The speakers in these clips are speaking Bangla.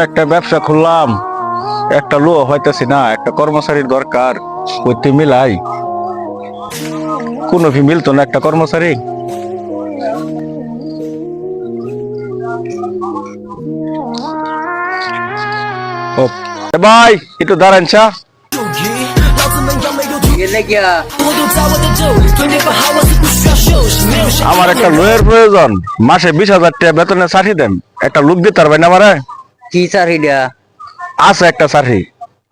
একটা ব্যবসা খুললাম। একটা লো হইতেছি না, একটা কর্মচারীর দরকার ওইতে মিলাই। কোনো মিলতো না একটা কর্মচারী। ভাই, একটু দাঁড়ান চা। আমার একটা লোয়ের প্রয়োজন, মাসে বিশ হাজার টাকা বেতনে চাকরি দেন। একটা লোক দিতে পারবেন আমারে? কি আছে একটা চাকরি।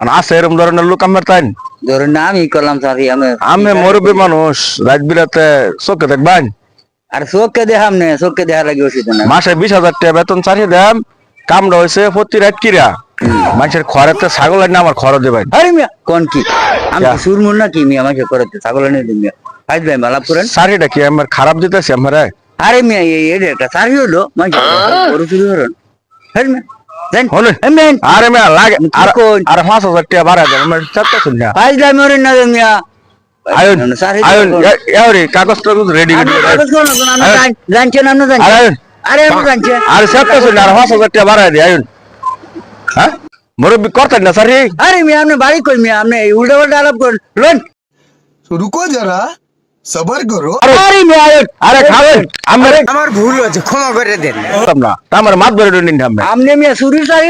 আর আছে এরকম ধরনের লোক আমার তাই ধরুন না আমি করলাম আমি মানুষ রাত বিরাতে চোখে দেখবেন আর দেখাম না চোখকে দেখার লাগে ওষুধ না মাসে বিশ হাজার টাকা বেতন চাকরি হয়েছে প্রতি রাত কিরা। মানুষের খড়েতে ছাগল না আমার খড় দেবেন আরে মিয়া কোন কি? আমি না কি মিয়া আমাকে ছাগল এনে দিন মিয়া। ফাইজ ভাই মালাপ করেন। চাকরিটা কি আমার খারাপ দিতেছি আমার আরে মিয়া এই এটা চাকরি হলো গরু চুরি করেন হ্যাঁ মিয়া। দেন হলে? এই মেন আরে মেয়া লাগে আর? আর পাঁচ হাজার টাকা বাড়া দেন আমার চারটা শুন না ফাইজ ভাই মরে না দেন মিয়া আয়ন আয়ন এওরে কাগজ টাগজ রেডি করে কাগজ করুন না, জানছেন আপনি জানছেন আয়ন আরে আপনি জানছেন আর চারটা শুন আর পাঁচ হাজার টাকা বাড়া দি আয়ন হ্যাঁ মুরব্বী করতেন না সারি আরে মিয়া আপনি বাড়ি কই মিয়া আপনি উল্টা পাল্টা আলাপ করেন লোন तो সবার করো। আরে মেয়ে আরে খাবেন। আমার আমার ভুল হয়েছে ক্ষমা করে দেন। না আমার মাত ধরে নিন আপনি। মিয়া চুরি চাই